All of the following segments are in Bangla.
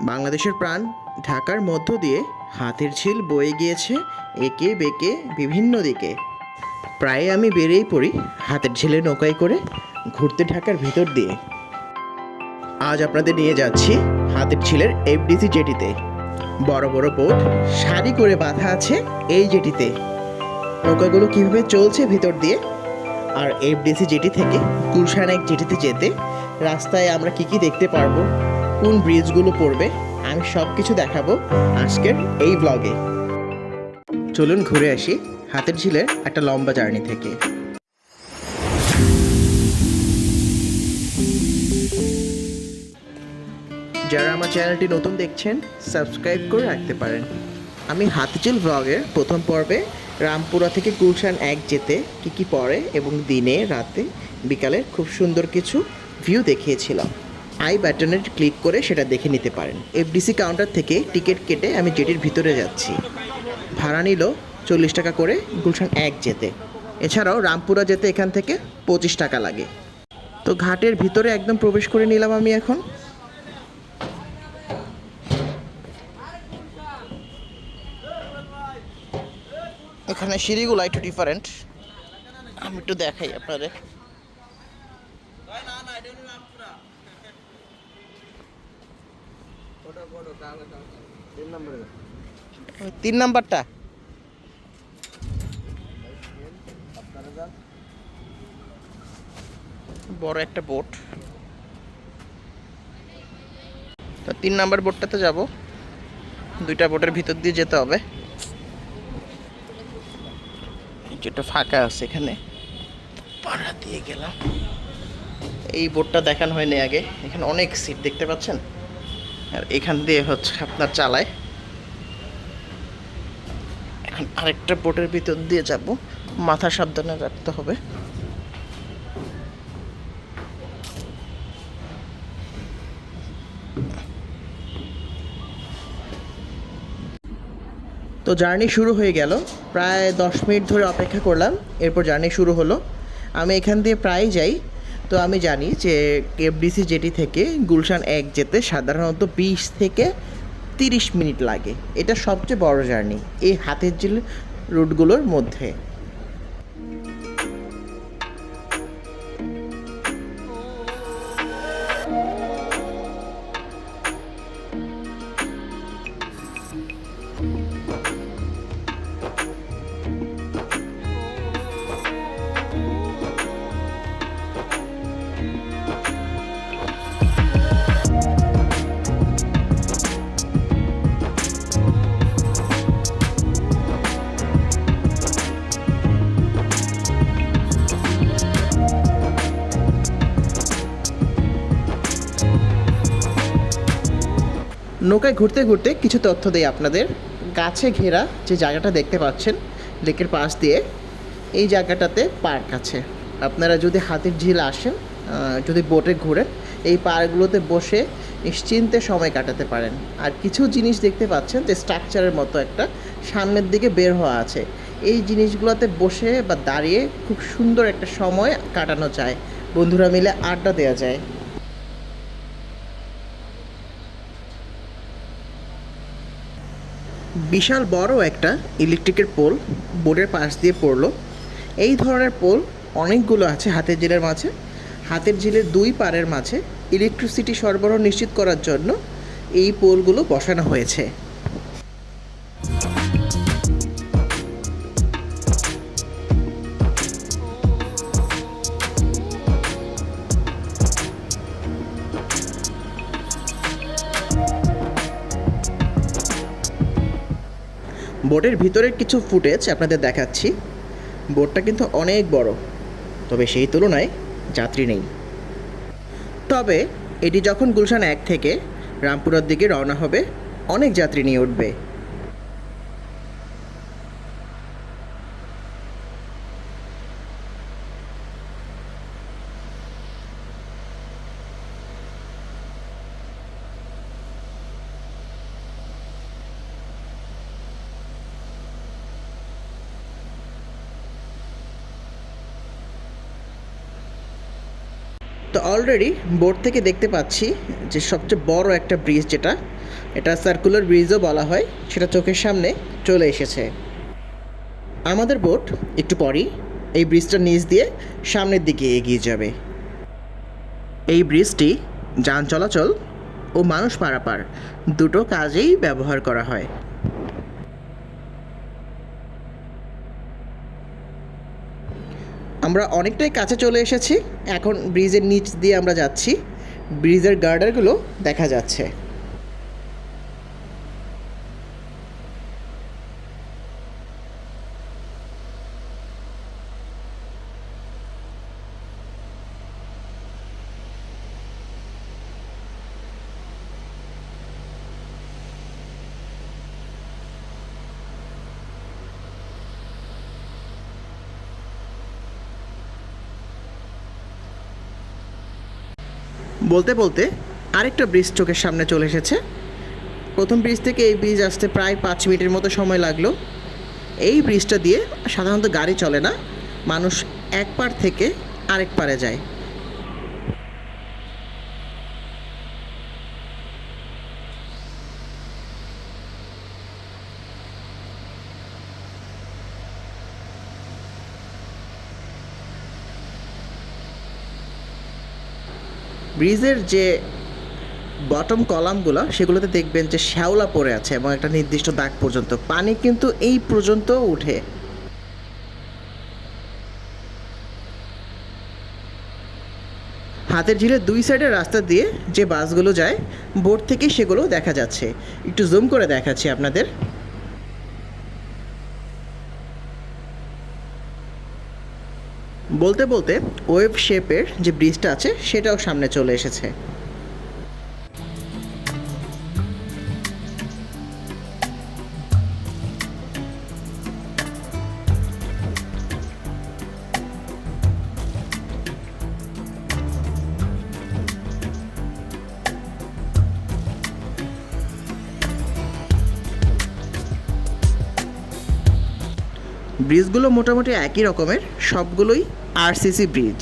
বাংলাদেশের প্রাণ ঢাকার মধ্য দিয়ে হাতের ঝিল বয়ে গিয়েছে একে বেঁকে বিভিন্ন দিকে। প্রায় আমি বেরিয়েই পড়ি হাতের ঝিলে নৌকায় করে ঘুরতে ঢাকার ভিতর দিয়ে। আজ আপনাদের নিয়ে যাচ্ছি হাতের ঝিলের এফডিসি জেটিতে। বড় বড় বোট, সারি করে বাঁধা আছে এই জেটিতে। নৌকাগুলো কীভাবে চলছে ভিতর দিয়ে? আর এফডিসি জেটি থেকে গুলশান এক জেটিতে যেতে রাস্তায় আমরা কি কি দেখতে পারব? কোন ব্রিজগুলো পড়বে, আমি সব কিছু দেখাবো আজকের এই ব্লগে চলুন ঘুরে আসি হাতের ঝিলের একটা লম্বা জার্নি থেকে। যারা আমার চ্যানেলটি নতুন দেখছেন সাবস্ক্রাইব করে রাখতে পারেন। আমি হাতিঝিল ব্লগের প্রথম পর্বে রামপুরা থেকে গুলশান এক যেতে কী কী পড়ে এবং দিনে, রাতে, বিকালে খুব সুন্দর কিছু ভিউ দেখিয়েছিলাম। আই বাটনে ক্লিক করে সেটা দেখে নিতে পারেন। এফডিসি কাউন্টার থেকে টিকিট কেটে আমি জেটির ভিতরে যাচ্ছি। ভাড়া নিল চল্লিশ টাকা করে গুলশান এক যেতে। এছাড়াও রামপুরা যেতে এখান থেকে পঁচিশ টাকা লাগে। তো ঘাটের ভিতরে একদম প্রবেশ করে নিলাম আমি এখন। এখানে সিঁড়িগুলো একটু ডিফারেন্ট আমি একটু দেখাই আপনাদের। তিন নাম্বারটা? বড় একটা বোট। তো তিন নাম্বার বোটটাতে যাব। দুইটা বোটের ভিতর দিয়ে যেতে হবে। যেটা ফাঁকা আছে এখানে। পাড়া দিয়ে গেলাম। এই বোটটা দেখানো হয়নি আগে। এখানে অনেক সিট দেখতে পাচ্ছেন? আর এখান দিয়ে হচ্ছে আপনার চালায়। এখন আরেকটা বোটের ভিতর দিয়ে যাব। মাথা সাবধানে রাখতে হবে। তো জার্নি শুরু হয়ে গেল। প্রায় দশ মিনিট ধরে অপেক্ষা করলাম। এরপর জার্নি শুরু হলো। আমি এখান দিয়ে প্রায় যাই। তো আমি জানি যে এফডিসি জেটি থেকে গুলশান এক যেতে সাধারণত বিশ থেকে তিরিশ মিনিট লাগে। এটা সবচেয়ে বড় জার্নি এই হাতের জিল রুটগুলোর মধ্যে। নৌকায় ঘুরতে ঘুরতে কিছু তথ্য দেই আপনাদের গাছে ঘেরা যে জায়গাটা দেখতে পাচ্ছেন, লেকের পাশ দিয়ে, এই জায়গাটাতে পার্ক আছে। আপনারা যদি হাতির ঝিল আসেন যদি বোটে ঘুরেন, এই পার্কগুলোতে বসে নিশ্চিন্তে সময় কাটাতে পারেন। আর কিছু জিনিস দেখতে পাচ্ছেন যে স্ট্রাকচারের মতো একটা সামনের দিকে বের হওয়া আছে। এই জিনিসগুলোতে বসে বা দাঁড়িয়ে খুব সুন্দর একটা সময় কাটানো যায়। বন্ধুরা মিলে আড্ডা দেওয়া যায়। বিশাল বড় একটা ইলেকট্রিকের পোল বোর্ডের পাশ দিয়ে পড়ল। এই ধরনের পোল অনেকগুলো আছে হাতের জেলের মাঝে। হাতের ঝিলের দুই পারের মাঝে ইলেকট্রিসিটি সরবরাহ নিশ্চিত করার জন্য এই পোলগুলো বসানো হয়েছে। বোটের ভিতরের কিছু ফুটেজ আপনাদের দেখাচ্ছি। বোটটা কিন্তু অনেক বড়, তবে সেই তুলনায় যাত্রী নেই। তবে এটি যখন গুলশান এক থেকে রামপুরার দিকে রওনা হবে, অনেক যাত্রী নিয়ে উঠবে। তো অলরেডি বোর্ড থেকে দেখতে পাচ্ছি যে সবচেয়ে বড় একটা ব্রিজ যেটা, এটা সার্কুলার ব্রিজও বলা হয়, সেটা চোখের সামনে চলে এসেছে। আমাদের বোট একটু পরই এই ব্রিজটার নিচ দিয়ে সামনের দিকে এগিয়ে যাবে। এই ব্রিজটি যান চলাচল ও মানুষ পারাপার দুটো কাজেই ব্যবহার করা হয়। আমরা অনেকটাই কাছে চলে এসেছি। এখন ব্রিজের নিচ দিয়ে আমরা যাচ্ছি। ব্রিজের গার্ডারগুলো দেখা যাচ্ছে। বলতে বলতে আরেকটা ব্রিজ চোখের সামনে চলে এসেছে। প্রথম ব্রিজ থেকে এই ব্রিজ আসতে প্রায় পাঁচ মিনিটের মতো সময় লাগল। এই ব্রিজটা দিয়ে সাধারণত গাড়ি চলে না, মানুষ এক পার থেকে আরেক পারে যায়। ব্রিজের যে বটম কলামগুলো সেগুলোতে দেখবেন যে শ্যাওলা পড়ে আছে এবং একটা নির্দিষ্ট দাগ পর্যন্ত। পানি কিন্তু এই পর্যন্ত উঠে। হাতের ঝিলের দুই সাইডের রাস্তা দিয়ে যে বাসগুলো যায় বোর্ড থেকে সেগুলো দেখা যাচ্ছে। একটু জুম করে দেখাচ্ছি আপনাদের। বলতে বলতে ওয়েব শেপের যে ব্রিজটা আছে সেটাও সামনে চলে এসেছে। ব্রিজগুলো মোটামুটি একই রকমের, সবগুলোই আরসিসি ব্রিজ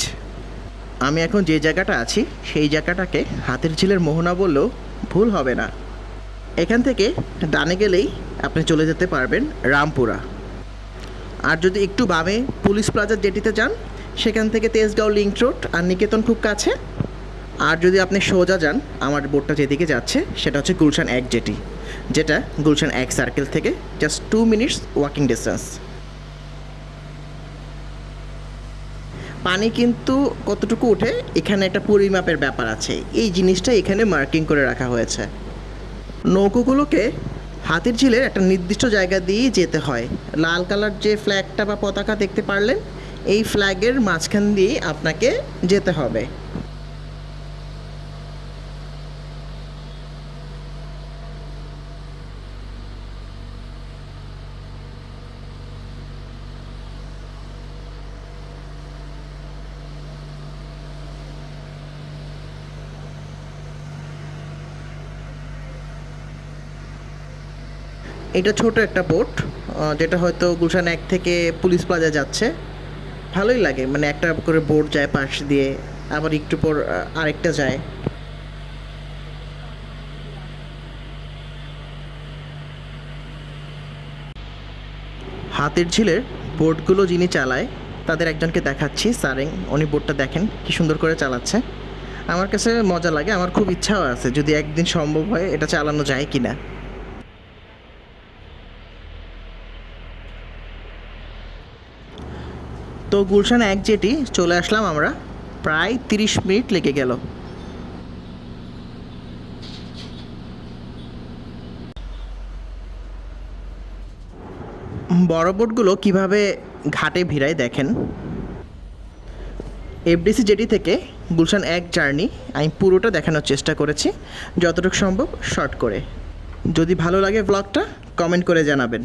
আমি এখন যে জায়গাটা আছি, সেই জায়গাটাকে হাতের ঝিলের মোহনা বললেও ভুল হবে না। এখান থেকে ডানে গেলেই আপনি চলে যেতে পারবেন রামপুরা। আর যদি একটু বামে পুলিশ প্লাজার জেটিতে যান, সেখান থেকে তেজগাঁও লিঙ্ক রোড আর নিকেতন খুব কাছে। আর যদি আপনি সোজা যান, আমার বোটটা যেদিকে যাচ্ছে, সেটা হচ্ছে গুলশান এক জেটি, যেটা গুলশান এক সার্কেল থেকে just two minutes walking distance পানি কিন্তু কতটুকু উঠে এখানে একটা পরিমাপের ব্যাপার আছে। এই জিনিসটা এখানে মার্কিং করে রাখা হয়েছে। নৌকোগুলোকে হাতির ঝিলের একটা নির্দিষ্ট জায়গা দিয়ে যেতে হয়। লাল কালার যে ফ্ল্যাগটা বা পতাকা দেখতে পারলেন, এই ফ্ল্যাগের মাঝখান দিয়ে আপনাকে যেতে হবে। এটা ছোট একটা বোট যেটা হয়তো গুলশান এক থেকে পুলিশ প্লাজা যাচ্ছে। ভালোই লাগে মানে একটা করে বোট যায় পাশ দিয়ে, আবার একটু পর আরেকটা যায়। হাতের ঝিলের বোটগুলো যিনি চালায়, তাদের একজনকে দেখাচ্ছি, সারেং। উনি বোটটা দেখেন, কি সুন্দর করে চালাচ্ছে। আমার কাছে মজা লাগে, আমার খুব ইচ্ছাও আছে, যদি একদিন সম্ভব হয়, এটা চালানো যায় কি না তো গুলশান এক জেটি চলে আসলাম আমরা। প্রায় তিরিশ মিনিট লেগে গেল। বড় বোটগুলো কীভাবে ঘাটে ভিড়ায় দেখেন? এফডিসি জেটি থেকে গুলশান এক জার্নি, আমি পুরোটা দেখানোর চেষ্টা করেছি। যতটুকু সম্ভব শর্ট করে। যদি ভালো লাগে ব্লগটা কমেন্ট করে জানাবেন।